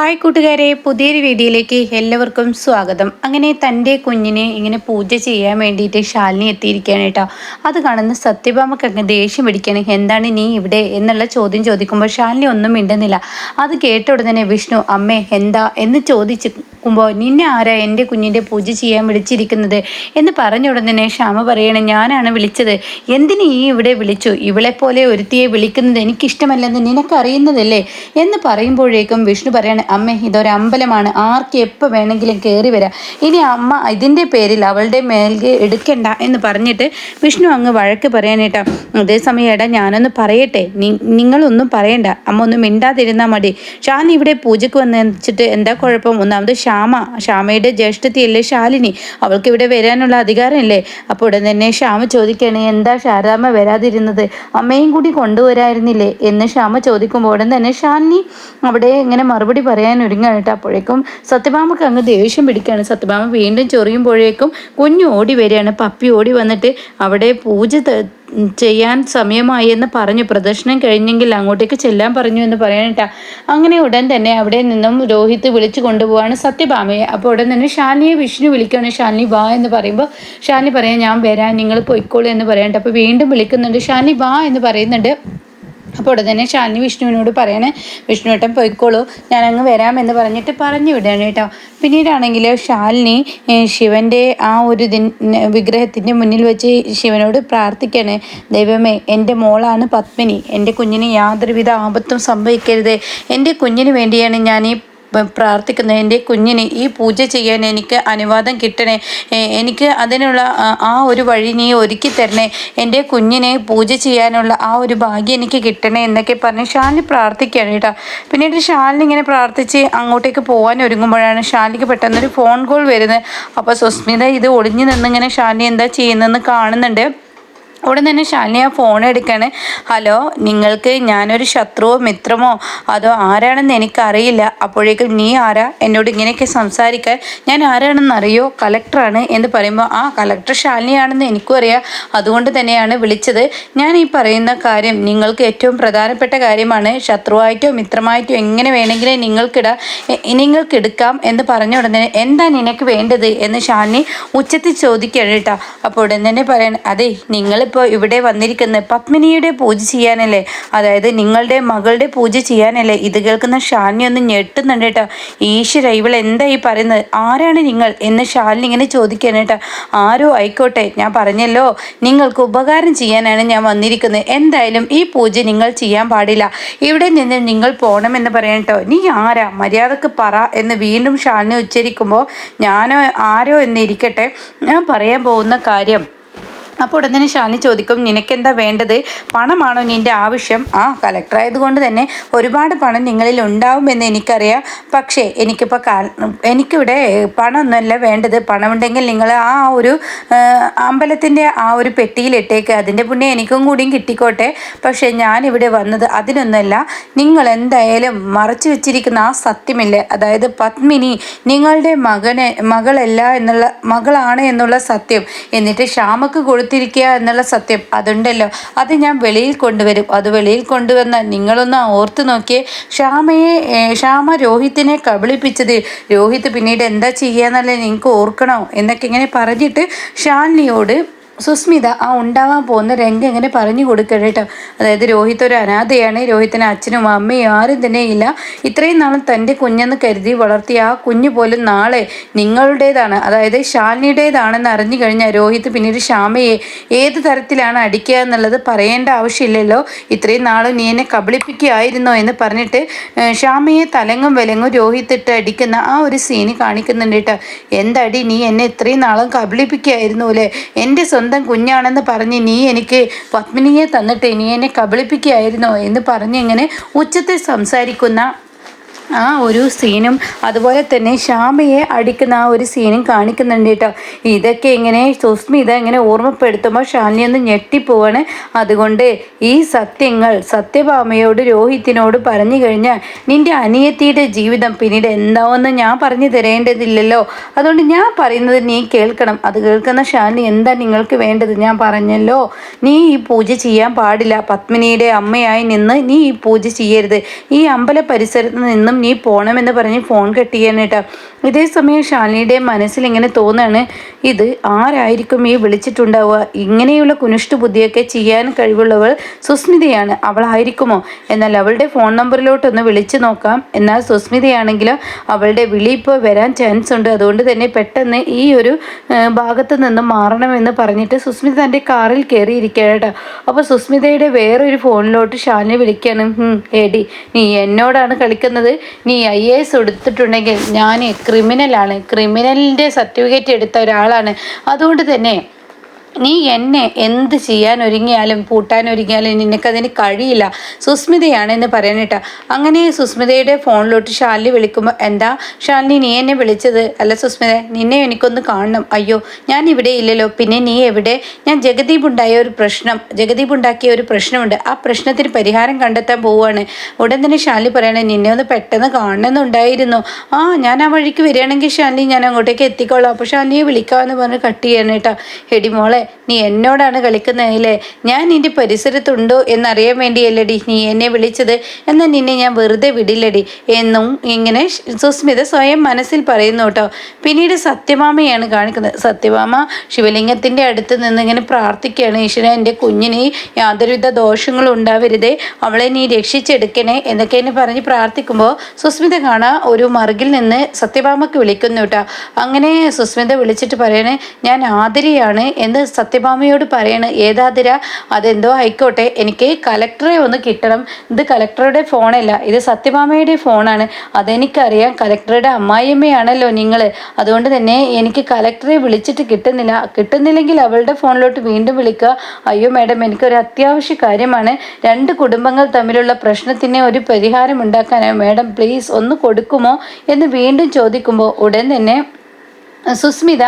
Hi കൂട്ടുകാരെ പുതിയൊരു വീഡിയോയിലേക്ക് എല്ലാവർക്കും സ്വാഗതം. അങ്ങനെ തന്റെ കുഞ്ഞിനെ ഇങ്ങനെ പൂജ ചെയ്യാൻ വേണ്ടിയിട്ട് ശാലിനി എത്തിയിരിക്കുകയാണ് കേട്ടോ. അത് കാണുന്ന സത്യഭാമക്ക് അങ്ങ് ദേഷ്യം പിടിക്കുകയാണ്. എന്താണ് നീ ഇവിടെ എന്നുള്ള ചോദ്യം ചോദിക്കുമ്പോൾ ശാലിനി ഒന്നും മിണ്ടുന്നില്ല. അത് കേട്ട ഉടനെ വിഷ്ണു അമ്മേ എന്താ? എന്ന് ചോദിക്കുമ്പോൾ നിന്നെ ആരാ എന്റെ കുഞ്ഞിന്റെ പൂജ ചെയ്യാൻ വിളിച്ചിരിക്കുന്നത്? എന്ന് പറഞ്ഞ ഉടനെ ക്ഷമ പറയണേ ഞാനാണ് വിളിച്ചത്. എന്തിന് ഈ ഇവിടെ വിളിച്ചു? ഇവളെ പോലെ ഒരുത്തിയെ വിളിക്കുന്നത് എനിക്കിഷ്ടമല്ലെന്ന് നിനക്കറിയുന്നതല്ലേ? എന്ന് പറയുമ്പോഴേക്കും വിഷ്ണു പറയണ അമ്മ ഇതൊരു അമ്പലമാണ്. ആർക്ക് എപ്പോൾ വേണമെങ്കിലും കയറി വരാം. ഇനി അമ്മ ഇതിന്റെ പേരിൽ അവളുടെ മേൽകെ എടുക്കണ്ട എന്ന് പറഞ്ഞിട്ട് വിഷ്ണു അങ്ങ് വഴക്ക് പറയാനേട്ടാ അതേസമയം ഏടാ ഞാനൊന്ന് പറയട്ടെ. നിങ്ങളൊന്നും പറയണ്ട. അമ്മ ഒന്നും മിണ്ടാതിരുന്നാൽ മതി. ഷാൻ ഇവിടെ പൂജയ്ക്ക് വന്ന് വെച്ചിട്ട് എന്താ കുഴപ്പം? ഒന്നാമത് ശ്യാമ. ശ്യാമയുടെ ജ്യേഷ്ഠത്തിയല്ലേ ശാലിനി? അവൾക്ക് ഇവിടെ വരാനുള്ള അധികാരമല്ലേ? അപ്പോൾ ഉടൻ തന്നെ ശ്യാമ ചോദിക്കണ എന്താ ശാരദാമ്മ വരാതിരുന്നത്? അമ്മയും കൂടി കൊണ്ടുവരായിരുന്നില്ലേ? എന്ന് ശ്യാമ ചോദിക്കുമ്പോൾ ഉടൻ തന്നെ ഷാനി അവിടെ ഇങ്ങനെ മറുപടി പറയാൻ ഒരുങ്ങായിട്ട് അപ്പോഴേക്കും സത്യഭാമക്ക് അങ്ങ് ദേഷ്യം പിടിക്കുകയാണ്. സത്യഭാമ വീണ്ടും ചൊറിയുമ്പോഴേക്കും കുഞ്ഞു ഓടി വരികയാണ്. പപ്പി ഓടി വന്നിട്ട് അവിടെ പൂജ ചെയ്യാൻ സമയമായി എന്ന് പറഞ്ഞു. പ്രദർശനം കഴിഞ്ഞെങ്കിൽ അങ്ങോട്ടേക്ക് ചെല്ലാൻ പറഞ്ഞു എന്ന് പറയാനിട്ടാ അങ്ങനെ ഉടൻ തന്നെ അവിടെ നിന്നും രോഹിത് വിളിച്ചു കൊണ്ടുപോവാണ് സത്യഭാമയെ. അപ്പോൾ ഉടൻ തന്നെ ഷാലിനിയെ വിഷ്ണു വിളിക്കുകയാണ്. ഷാലിനി വാ എന്ന് പറയുമ്പോൾ ഷാലിനി പറയാം ഞാൻ വരാൻ നിങ്ങൾ പൊയ്ക്കോളൂ എന്ന് പറയാനുണ്ട്. അപ്പോൾ വീണ്ടും വിളിക്കുന്നുണ്ട്. ഷാലിനി വാ എന്ന് പറയുന്നുണ്ട്. അപ്പോൾ ഉടനെ തന്നെ ഷാനി വിഷ്ണുവിനോട് പറയണേ വിഷ്ണുവേട്ടൻ പോയിക്കോളൂ ഞാനങ്ങ് വരാമെന്ന് പറഞ്ഞിട്ട് പറഞ്ഞു വിടുകയാണ് കേട്ടോ. പിന്നീടാണെങ്കിൽ ഷാലിനി ശിവന്റെ ആ ഒരു വിഗ്രഹത്തിന്റെ മുന്നിൽ വെച്ച് ശിവനോട് പ്രാർത്ഥിക്കണേ ദൈവമേ എന്റെ മോളാണ് പത്മിനി. എന്റെ കുഞ്ഞിന് യാതൊരുവിധ ആപത്തും സംഭവിക്കരുത്. എന്റെ കുഞ്ഞിന് വേണ്ടിയാണ് ഞാൻ ഈ പ്രാർത്ഥിക്കുന്നത് എന്റെ കുഞ്ഞിന് ഈ പൂജ ചെയ്യാൻ എനിക്ക് അനുവാദം കിട്ടണേ. എനിക്ക് അതിനുള്ള ആ ഒരു വഴി നീ ഒരുക്കി തരണേ. എന്റെ കുഞ്ഞിനെ പൂജ ചെയ്യാനുള്ള ആ ഒരു ഭാഗ്യം എനിക്ക് കിട്ടണേ എന്നൊക്കെ പറഞ്ഞ് ഷാലിന് പ്രാർത്ഥിക്കുകയാണ് കേട്ടോ. പിന്നീട് ഷാലിന് ഇങ്ങനെ പ്രാർത്ഥിച്ച് അങ്ങോട്ടേക്ക് പോകാൻ ഒരുങ്ങുമ്പോഴാണ് ഷാലിക്ക് പെട്ടെന്നൊരു ഫോൺ കോൾ വരുന്നത്. അപ്പോൾ സുസ്മിത ഇത് ഒളിഞ്ഞു നിന്നിങ്ങനെ ഷാലിനി എന്താ ചെയ്യുന്നതെന്ന് കാണുന്നുണ്ട്. ഉടൻ തന്നെ ആ ഫോൺ എടുക്കാണ്. ഹലോ നിങ്ങൾക്ക് ഞാനൊരു ശത്രുവോ മിത്രമോ അതോ ആരാണെന്ന് എനിക്കറിയില്ല. അപ്പോഴേക്കും നീ ആരാ? എന്നോട് ഇങ്ങനെയൊക്കെ സംസാരിക്കാൻ ഞാൻ ആരാണെന്ന് അറിയോ? കലക്ടറാണ് എന്ന് പറയുമ്പോൾ ആ കലക്ടർ ശാലിനിയാണെന്ന് എനിക്കും അറിയാം. അതുകൊണ്ട് തന്നെയാണ് വിളിച്ചത്. ഞാൻ ഈ പറയുന്ന കാര്യം നിങ്ങൾക്ക് ഏറ്റവും പ്രധാനപ്പെട്ട കാര്യമാണ്. ശത്രുവായിട്ടോ മിത്രമായിട്ടോ എങ്ങനെ വേണമെങ്കിലും നിങ്ങൾക്കിടാം. നിങ്ങൾക്ക് എടുക്കാം എന്ന് പറഞ്ഞ ഉടനെ എന്താ നിനക്ക് വേണ്ടത്? എന്ന് ശാലിനി ഉച്ചത്തിൽ ചോദിക്കുകയാണ് കേട്ടോ. അപ്പോൾ ഉടൻ തന്നെ പറയണം അതെ നിങ്ങൾ ഇപ്പോൾ ഇവിടെ വന്നിരിക്കുന്നത് പത്മിനിയുടെ പൂജ ചെയ്യാനല്ലേ? അതായത് നിങ്ങളുടെ മകളുടെ പൂജ ചെയ്യാനല്ലേ? ഇത് കേൾക്കുന്ന ഷാലിനി ഒന്ന് ഞെട്ടുന്നുണ്ട് കേട്ടോ. ഈശ്വര ഇവൾ എന്താ ഈ പറയുന്നത്? ആരാണ് നിങ്ങൾ? എന്ന് ഷാലിനി ഇങ്ങനെ ചോദിക്കാൻ കേട്ടോ. ആരോ ആയിക്കോട്ടെ ഞാൻ പറഞ്ഞല്ലോ. നിങ്ങൾക്ക് ഉപകാരം ചെയ്യാനാണ് ഞാൻ വന്നിരിക്കുന്നത്. എന്തായാലും ഈ പൂജ നിങ്ങൾ ചെയ്യാൻ പാടില്ല. ഇവിടെ നിന്ന് നിങ്ങൾ പോകണമെന്ന് പറയാം കേട്ടോ. നീ ആരാ? മര്യാദയ്ക്ക് പറ എന്ന് വീണ്ടും ഷാലിനി ഉച്ചരിക്കുമ്പോൾ ഞാനോ ആരോ എന്നിരിക്കട്ടെ ഞാൻ പറയാൻ പോകുന്ന കാര്യം അപ്പോൾ ഉടനെ ഷാനി ചോദിക്കും നിനക്കെന്താ വേണ്ടത്? പണമാണോ നിന്റെ ആവശ്യം? ആ കളക്ടർ ആയതുകൊണ്ട് തന്നെ ഒരുപാട് പണം നിങ്ങളിൽ ഉണ്ടാവുമെന്ന് എനിക്കറിയാം. പക്ഷേ എനിക്കിപ്പോൾ എനിക്കിവിടെ പണമൊന്നുമല്ല വേണ്ടത്. പണമുണ്ടെങ്കിൽ നിങ്ങൾ ആ ഒരു അമ്പലത്തിന്റെ ആ ഒരു പെട്ടിയിലിട്ടേക്ക് അതിന്റെ പുണ്യം എനിക്കും കൂടിയും കിട്ടിക്കോട്ടെ. പക്ഷേ ഞാനിവിടെ വന്നത് അതിനൊന്നുമല്ല. നിങ്ങൾ എന്തായാലും മറച്ചു വെച്ചിരിക്കുന്ന ആ സത്യമില്ലേ? അതായത് പത്മിനി നിങ്ങളുടെ മകനെ മകളല്ല എന്നുള്ള മകളാണ് എന്നുള്ള സത്യം. എന്നിട്ട് ശ്യാമക്ക് കൊടുത്ത് കൊടുത്തിരിക്കുക എന്നുള്ള സത്യം അതുണ്ടല്ലോ. അത് ഞാൻ വെളിയിൽ കൊണ്ടുവരും. അത് വെളിയിൽ കൊണ്ടുവന്ന നിങ്ങളൊന്ന് ഓർത്തു നോക്കിയേ. ക്ഷാമയെ ക്ഷാമ രോഹിത്തിനെ കബളിപ്പിച്ചത്. രോഹിത് പിന്നീട് എന്താ ചെയ്യുക എന്നല്ലേ നിങ്ങൾക്ക് ഓർക്കണോ? എന്നൊക്കെ ഇങ്ങനെ പറഞ്ഞിട്ട് ഷാലിനിയോട് സുസ്മിത ആ ഉണ്ടാവാൻ പോകുന്ന രംഗം എങ്ങനെ പറഞ്ഞു കൊടുക്കണം കേട്ടോ. അതായത് രോഹിത് ഒരു അനാഥയാണ്. രോഹിത്തിന് അച്ഛനും അമ്മയും ആരും തന്നെ ഇല്ല. ഇത്രയും നാളും തന്റെ കുഞ്ഞെന്ന് കരുതി വളർത്തിയ ആ കുഞ്ഞ് പോലും നാളെ നിങ്ങളുടേതാണ്. അതായത് ശാലിനിയുടേതാണെന്ന് അറിഞ്ഞു കഴിഞ്ഞാൽ രോഹിത് പിന്നീട് ശ്യാമയെ ഏത് തരത്തിലാണ് അടിക്കുക എന്നുള്ളത് പറയേണ്ട ആവശ്യമില്ലല്ലോ. ഇത്രയും നാളും നീ എന്നെ കബളിപ്പിക്കുകയായിരുന്നോ എന്ന് പറഞ്ഞിട്ട് ശ്യാമയെ തലങ്ങും വിലങ്ങും രോഹിത് ഇട്ട് അടിക്കുന്ന ആ ഒരു സീന് കാണിക്കുന്നുണ്ട് കേട്ടോ. എന്തടി നീ എന്നെ ഇത്രയും നാളും കബളിപ്പിക്കുകയായിരുന്നു അല്ലേ? എന്റെ സ്വന്തം സ്വന്തം കുഞ്ഞാണെന്ന് പറഞ്ഞ് നീ എനിക്ക് പത്മിനിയെ തന്നിട്ട് നീ എന്നെ കബളിപ്പിക്കുകയായിരുന്നോ എന്ന് പറഞ്ഞിങ്ങനെ ഉച്ചത്തിൽ സംസാരിക്കുന്ന ആ ഒരു സീനും അതുപോലെ തന്നെ ശ്യാമയെ അടിക്കുന്ന ആ ഒരു സീനും കാണിക്കുന്നുണ്ട് കേട്ടോ. ഇതൊക്കെ ഇങ്ങനെ സുസ്മിത ഇങ്ങനെ ഓർമ്മപ്പെടുത്തുമ്പോൾ ഷാലിനി ഒന്ന് ഞെട്ടിപ്പോവാണ്. അതുകൊണ്ട് ഈ സത്യങ്ങൾ സത്യഭാമയോട് രോഹിത്തിനോട് പറഞ്ഞു കഴിഞ്ഞാൽ നിന്റെ അനിയത്തിയുടെ ജീവിതം പിന്നീട് എന്താവെന്ന് ഞാൻ പറഞ്ഞു തരേണ്ടതില്ലല്ലോ. അതുകൊണ്ട് ഞാൻ പറയുന്നത് നീ കേൾക്കണം. അത് കേൾക്കുന്ന ഷാലിനി എന്താ നിങ്ങൾക്ക് വേണ്ടത്? ഞാൻ പറഞ്ഞല്ലോ. നീ ഈ പൂജ ചെയ്യാൻ പാടില്ല. പത്മിനിയുടെ അമ്മയായി നിന്ന് നീ ഈ പൂജ ചെയ്യരുത്. ഈ അമ്പല പരിസരത്ത് നിന്നും നീ പോണമെന്ന് പറഞ്ഞ് ഫോൺ കട്ട് ചെയ്യാനേട്ടാ ഇതേ സമയം ശാലിനിയുടെ മനസ്സിൽ ഇങ്ങനെ തോന്നാണ് ഇത് ആരായിരിക്കും ഈ വിളിച്ചിട്ടുണ്ടാവുക? ഇങ്ങനെയുള്ള കുനിഷ്ട ബുദ്ധിയൊക്കെ ചെയ്യാൻ കഴിവുള്ളവൾ സുസ്മിതയാണ്. അവളായിരിക്കുമോ? എന്നാൽ അവളുടെ ഫോൺ നമ്പറിലോട്ടൊന്ന് വിളിച്ചു നോക്കാം. എന്നാൽ സുസ്മിതയാണെങ്കിലും അവളുടെ വിളി ഇപ്പോൾ വരാൻ ചാൻസ് ഉണ്ട്. അതുകൊണ്ട് തന്നെ പെട്ടെന്ന് ഈ ഒരു ഭാഗത്ത് നിന്ന് മാറണമെന്ന് പറഞ്ഞിട്ട് സുസ്മിത തന്റെ കാറിൽ കയറിയിരിക്കുകയാണ് അപ്പോൾ സുസ്മിതയുടെ വേറൊരു ഫോണിലോട്ട് ശാലിനി വിളിക്കുകയാണ്. എടി നീ എന്നോടാണ് കളിക്കുന്നത്? നീ ഐ എ എസ് എടുത്തിട്ടുണ്ടെങ്കിൽ ഞാൻ ക്രിമിനലാണ് ക്രിമിനലിന്റെ സർട്ടിഫിക്കറ്റ് എടുത്ത ഒരാളാണ്. അതുകൊണ്ട് തന്നെ നീ എന്നെ എന്ത് ചെയ്യാൻ ഒരുങ്ങിയാലും പൂട്ടാൻ ഒരുങ്ങിയാലും നിനക്കതിന് കഴിയില്ല. സുസ്മിതയാണ് എന്ന് പറയാനിട്ട. അങ്ങനെ സുസ്മിതയുടെ ഫോണിലോട്ട് ശാലിനി വിളിക്കുമ്പോൾ എന്താ ശാലിനി നീ എന്നെ വിളിച്ചത്? അല്ല സുസ്മിത നിന്നെ എനിക്കൊന്ന് കാണണം. അയ്യോ ഞാൻ ഇവിടെ ഇല്ലല്ലോ. പിന്നെ നീ എവിടെ? ഞാൻ ജഗദീപ് ഉണ്ടായ ഒരു പ്രശ്നം ജഗദീപ് ഉണ്ടാക്കിയ ഒരു പ്രശ്നമുണ്ട്. ആ പ്രശ്നത്തിന് പരിഹാരം കണ്ടെത്താൻ പോവുകയാണ്. ഉടൻ തന്നെ ശാലിനി പറയണേ നിന്നെ ഒന്ന് പെട്ടെന്ന് കാണണമെന്നുണ്ടായിരുന്നു. ആ ഞാൻ ആ വഴിക്ക് വരികയാണെങ്കിൽ ശാലിനി ഞാൻ അങ്ങോട്ടേക്ക് എത്തിക്കോളാം. അപ്പോൾ ശാലിനിയെ വിളിക്കാമെന്ന് പറഞ്ഞ് കട്ട് ചെയ്യണേട്ടാ നീ എന്നോടാണ് കളിക്കുന്നതില്ലേ ഞാൻ നിന്റെ പരിസരത്തുണ്ടോ എന്നറിയാൻ വേണ്ടിയല്ലടി നീ എന്നെ വിളിച്ചത്. എന്നാൽ നിന്നെ ഞാൻ വെറുതെ വിടില്ലടി എന്നും ഇങ്ങനെ സുസ്മിത സ്വയം മനസ്സിൽ പറയുന്നു കേട്ടോ. പിന്നീട് സത്യഭാമയാണ് കാണിക്കുന്നത്. സത്യഭാമ ശിവലിംഗത്തിന്റെ അടുത്ത് നിന്ന് ഇങ്ങനെ പ്രാർത്ഥിക്കുകയാണ്. ഈശ്വര എന്റെ കുഞ്ഞിന് യാതൊരുവിധ ദോഷങ്ങളും ഉണ്ടാവരുതേ. അവളെ നീ രക്ഷിച്ചെടുക്കണേ എന്നൊക്കെ എന്നെ പറഞ്ഞ് പ്രാർത്ഥിക്കുമ്പോൾ സുസ്മിത കാണാ ഒരു മറുകിൽ നിന്ന് സത്യഭാമയ്ക്ക് വിളിക്കുന്നു കേട്ടോ. അങ്ങനെ സുസ്മിത വിളിച്ചിട്ട് പറയണേ ഞാൻ ആദരിയാണ് എന്ന് സത്യഭാമയോട് പറയണ് ഏതാതിര അതെന്തോ ആയിക്കോട്ടെ എനിക്ക് കലക്ടറെ ഒന്ന് കിട്ടണം. ഇത് കലക്ടറുടെ ഫോണല്ല ഇത് സത്യഭാമയുടെ ഫോണാണ്. അതെനിക്കറിയാം കലക്ടറുടെ അമ്മായിയമ്മയാണല്ലോ നിങ്ങൾ അതുകൊണ്ട് തന്നെ എനിക്ക് കലക്ടറെ വിളിച്ചിട്ട് കിട്ടുന്നില്ല. കിട്ടുന്നില്ലെങ്കിൽ അവളുടെ ഫോണിലോട്ട് വീണ്ടും വിളിക്കുക. അയ്യോ മാഡം എനിക്കൊരു അത്യാവശ്യ കാര്യമാണ്. രണ്ട് കുടുംബങ്ങൾ തമ്മിലുള്ള പ്രശ്നത്തിന് ഒരു പരിഹാരം ഉണ്ടാക്കാനായി മാഡം പ്ലീസ് ഒന്ന് കൊടുക്കുമോ? എന്ന് വീണ്ടും ചോദിക്കുമ്പോൾ ഉടൻ തന്നെ സുസ്മിത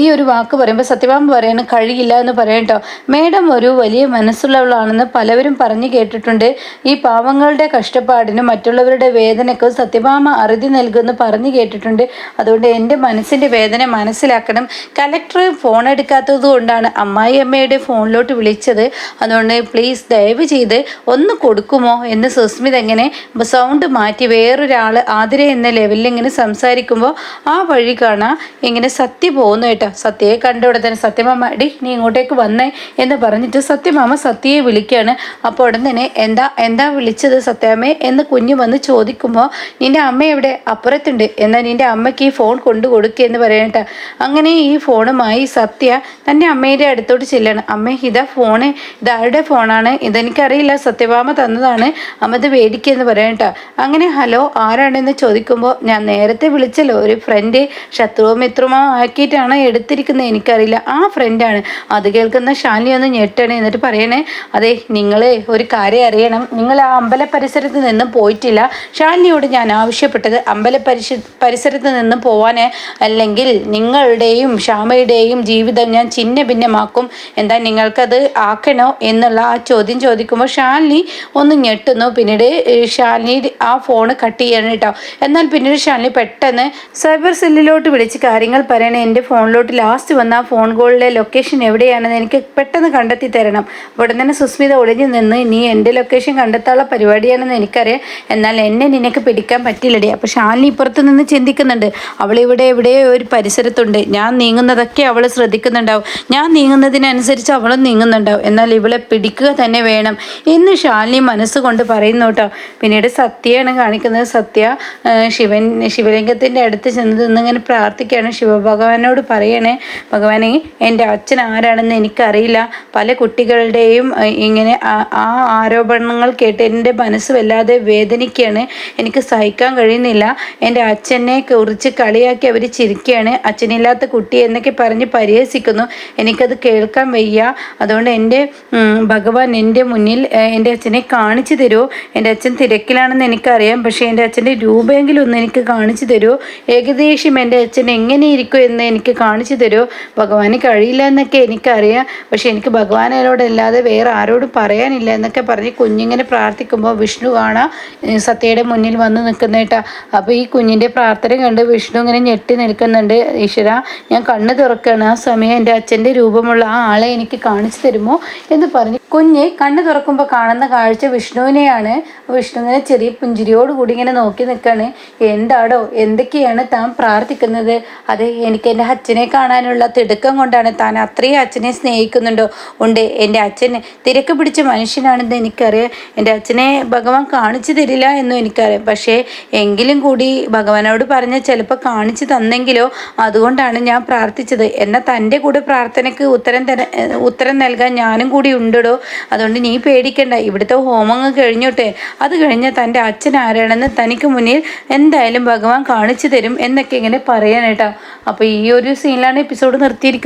ഈ ഒരു വാക്ക് പറയുമ്പോൾ സത്യഭാമ പറയുന്നു കഴിയില്ല എന്ന് പറയട്ടോ മേഡം ഒരു വലിയ മനസ്സുള്ളവളാണെന്ന് പലവരും പറഞ്ഞു കേട്ടിട്ടുണ്ട്. ഈ പാവങ്ങളുടെ കഷ്ടപ്പാടിനും മറ്റുള്ളവരുടെ വേദനക്കും സത്യഭാമ അറുതി നൽകുമെന്ന് പറഞ്ഞു കേട്ടിട്ടുണ്ട്. അതുകൊണ്ട് എന്റെ മനസ്സിന്റെ വേദന മനസ്സിലാക്കണം. കലക്ടർ ഫോൺ എടുക്കാത്തത് കൊണ്ടാണ് അമ്മായി അമ്മയുടെ ഫോണിലോട്ട് വിളിച്ചത്. അതുകൊണ്ട് പ്ലീസ് ദയവ് ചെയ്ത് ഒന്ന് കൊടുക്കുമോ എന്ന് സുസ്മിത എങ്ങനെ സൗണ്ട് മാറ്റി വേറൊരാൾ ആതിര എന്ന ലെവലിൽ ഇങ്ങനെ സംസാരിക്കുമ്പോൾ ആ വഴി കാണാം. ഇങ്ങനെ സത്യ പോകുന്നു കേട്ടോ. സത്യയെ കണ്ട ഉടനെ തന്നെ സത്യമാമ ഡി നീ ഇങ്ങോട്ടേക്ക് വന്നേ എന്ന് പറഞ്ഞിട്ട് സത്യമാമ സത്യയെ വിളിക്കുകയാണ്. അപ്പോൾ ഉടൻ തന്നെ എന്താ എന്താ വിളിച്ചത് സത്യാമ്മേ? എന്ന് കുഞ്ഞു വന്ന് ചോദിക്കുമ്പോൾ നിന്റെ അമ്മ എവിടെ? അപ്പുറത്തുണ്ട്. എന്നാൽ നിന്റെ അമ്മയ്ക്ക് ഈ ഫോൺ കൊണ്ടു കൊടുക്കുക എന്ന് പറയട്ടെ അങ്ങനെ ഈ ഫോണുമായി സത്യ തന്റെ അമ്മയുടെ അടുത്തോട്ട് ചെല്ലാണ്. അമ്മ ഇതാ ഫോണ്. ഇതാരുടെ ഫോണാണ്? ഇതെനിക്കറിയില്ല. സത്യഭാമ തന്നതാണ്. അമ്മ ഇത് മേടിക്കുക എന്ന് പറയട്ടോ അങ്ങനെ ഹലോ ആരാണെന്ന് ചോദിക്കുമ്പോൾ ഞാൻ നേരത്തെ വിളിച്ചല്ലോ. ഒരു ഫ്രണ്ട് ശത്രുവും മിത്രമോ ആക്കിയിട്ടാണോ എടുത്തിരിക്കുന്നത്? എനിക്കറിയില്ല. ആ ഫ്രണ്ടാണ് അത് കേൾക്കുന്ന ഷാലിനി ഒന്ന് ഞെട്ടണേ. എന്നിട്ട് പറയണേ അതെ നിങ്ങൾ ഒരു കാര്യം അറിയണം. നിങ്ങൾ ആ അമ്പല പരിസരത്ത് നിന്നും പോയിട്ടില്ല. ഷാലിനിയോട് ഞാൻ ആവശ്യപ്പെട്ടത് അമ്പല പരിശ പരിസരത്ത് നിന്നും പോവാൻ അല്ലെങ്കിൽ നിങ്ങളുടെയും ഷാമയുടെയും ജീവിതം ഞാൻ ചിന്ന ഭിന്നമാക്കും എന്താ നിങ്ങൾക്കത് ആക്കണോ? എന്നുള്ള ആ ചോദ്യം ചോദിക്കുമ്പോൾ ഷാലിനി ഒന്ന് ഞെട്ടുന്നു. പിന്നീട് ഷാലിനി ആ ഫോൺ കട്ട് ചെയ്യണം കേട്ടോ. എന്നാൽ പിന്നീട് ഷാലിനി പെട്ടെന്ന് സൈബർ സെല്ലിലോട്ട് വിളിച്ച് കാര്യങ്ങൾ പറയണേ. എന്റെ ഫോണിലോട്ട് ലാസ്റ്റ് വന്ന ആ ഫോൺ കോളിലെ ലൊക്കേഷൻ എവിടെയാണെന്ന് എനിക്ക് പെട്ടെന്ന് കണ്ടെത്തി തരണം. ഉടൻ തന്നെ സുസ്മിത ഒളിഞ്ഞു നിന്ന് നീ എന്റെ ലൊക്കേഷൻ കണ്ടെത്താനുള്ള പരിപാടിയാണെന്ന് എനിക്കറിയാം. എന്നാൽ എന്നെ നിനക്ക് പിടിക്കാൻ പറ്റില്ലടി. അപ്പോൾ ഷാലിനി ഇപ്പുറത്ത് നിന്ന് ചിന്തിക്കുന്നുണ്ട്. അവളിവിടെ ഇവിടെ എവിടെ ഒരു പരിസരത്തുണ്ട്. ഞാൻ നീങ്ങുന്നതൊക്കെ അവൾ ശ്രദ്ധിക്കുന്നുണ്ടാവും. ഞാൻ നീങ്ങുന്നതിനനുസരിച്ച് അവളും നീങ്ങുന്നുണ്ടാവും. എന്നാൽ ഇവളെ പിടിക്കുക തന്നെ വേണം എന്ന് ഷാലിനി മനസ്സുകൊണ്ട് പറയുന്നു കേട്ടോ. പിന്നീട് സത്യയാണ് കാണിക്കുന്നത്. സത്യ ശിവൻ ശിവലിംഗത്തിന്റെ അടുത്ത് ചെന്ന് നിന്നിങ്ങനെ പ്രാർത്ഥിക്കുകയാണ്. ശിവഭഗവാനോട് പറയണേ ഭഗവാനെ എന്റെ അച്ഛൻ ആരാണെന്ന് എനിക്കറിയില്ല. പല കുട്ടികളുടെയും ഇങ്ങനെ ആ ആരോപണങ്ങൾ കേട്ട് എന്റെ മനസ്സ് വല്ലാതെ വേദനിക്കുകയാണ്. എനിക്ക് സഹിക്കാൻ കഴിയുന്നില്ല. എന്റെ അച്ഛനെ കുറിച്ച് കളിയാക്കി അവർ ചിരിക്കുകയാണ്. അച്ഛനില്ലാത്ത കുട്ടി എന്നൊക്കെ പറഞ്ഞ് പരിഹസിക്കുന്നു. എനിക്കത് കേൾക്കാൻ വയ്യ. അതുകൊണ്ട് എന്റെ ഭഗവാൻ എന്റെ മുന്നിൽ എന്റെ അച്ഛനെ കാണിച്ചു തരുമോ എന്റെ അച്ഛൻ തിരക്കിലാണെന്ന് എനിക്കറിയാം. പക്ഷേ എന്റെ അച്ഛന്റെ രൂപയെങ്കിലും ഒന്ന് എനിക്ക് കാണിച്ചു തരുമോ ഏകദേശം എന്റെ അച്ഛൻ എങ്ങനെ എങ്ങനെ ഇരിക്കും എന്ന് എനിക്ക് കാണിച്ചു തരുമോ ഭഗവാന് കഴിയില്ല എന്നൊക്കെ എനിക്കറിയാം. പക്ഷെ എനിക്ക് ഭഗവാനോടല്ലാതെ വേറെ ആരോടും പറയാനില്ല എന്നൊക്കെ പറഞ്ഞ് കുഞ്ഞിങ്ങനെ പ്രാർത്ഥിക്കുമ്പോൾ വിഷ്ണു കാണാം സത്യയുടെ മുന്നിൽ വന്ന് നിൽക്കുന്നേട്ടാ അപ്പോൾ ഈ കുഞ്ഞിന്റെ പ്രാർത്ഥന കണ്ട് വിഷ്ണു ഇങ്ങനെ ഞെട്ടി നിൽക്കുന്നുണ്ട്. ഈശ്വര ഞാൻ കണ്ണ് തുറക്കുകയാണ് ആ സമയം എന്റെ അച്ഛന്റെ രൂപമുള്ള ആ ആളെ എനിക്ക് കാണിച്ചു തരുമോ എന്ന് പറഞ്ഞ് കുഞ്ഞ് കണ്ണ് തുറക്കുമ്പോൾ കാണുന്ന കാഴ്ച വിഷ്ണുവിനെയാണ്. വിഷ്ണുവിനെ ചെറിയ പുഞ്ചിരിയോടുകൂടി ഇങ്ങനെ നോക്കി നിൽക്കുകയാണ്. എന്താടോ എന്തൊക്കെയാണ് താൻ പ്രാർത്ഥിക്കുന്നത്? അത് എനിക്ക് എന്റെ അച്ഛനെ കാണാനുള്ള തിടുക്കം കൊണ്ടാണ് താൻ അത്രയും അച്ഛനെ സ്നേഹിക്കുന്നുണ്ടോ? ഉണ്ട് എന്റെ അച്ഛൻ തിരക്ക് പിടിച്ച മനുഷ്യനാണെന്ന് എനിക്കറിയാം. എന്റെ അച്ഛനെ ഭഗവാൻ കാണിച്ചു തരില്ല എന്നും എനിക്കറിയാം. പക്ഷേ എങ്കിലും കൂടി ഭഗവാനോട് പറഞ്ഞ ചിലപ്പോൾ കാണിച്ചു തന്നെങ്കിലോ അതുകൊണ്ടാണ് ഞാൻ പ്രാർത്ഥിച്ചത്. എന്നാൽ തന്റെ കൂടെ പ്രാർത്ഥനയ്ക്ക് ഉത്തരം തര ഉത്തരം നൽകാൻ ഞാനും കൂടി ഉണ്ടോ അതുകൊണ്ട് നീ പേടിക്കണ്ട. ഇവിടുത്തെ ഹോമങ്ങ് കഴിഞ്ഞോട്ടെ. അത് കഴിഞ്ഞാൽ തന്റെ അച്ഛൻ ആരാണെന്ന് തനിക്ക് മുന്നിൽ എന്തായാലും ഭഗവാൻ കാണിച്ചു തരും എന്നൊക്കെ ഇങ്ങനെ പറയാനേട്ടാ അപ്പോൾ ഈ ഒരു സീനിലാണ് എപ്പിസോഡ് നിർത്തിയിരിക്കുന്നത്.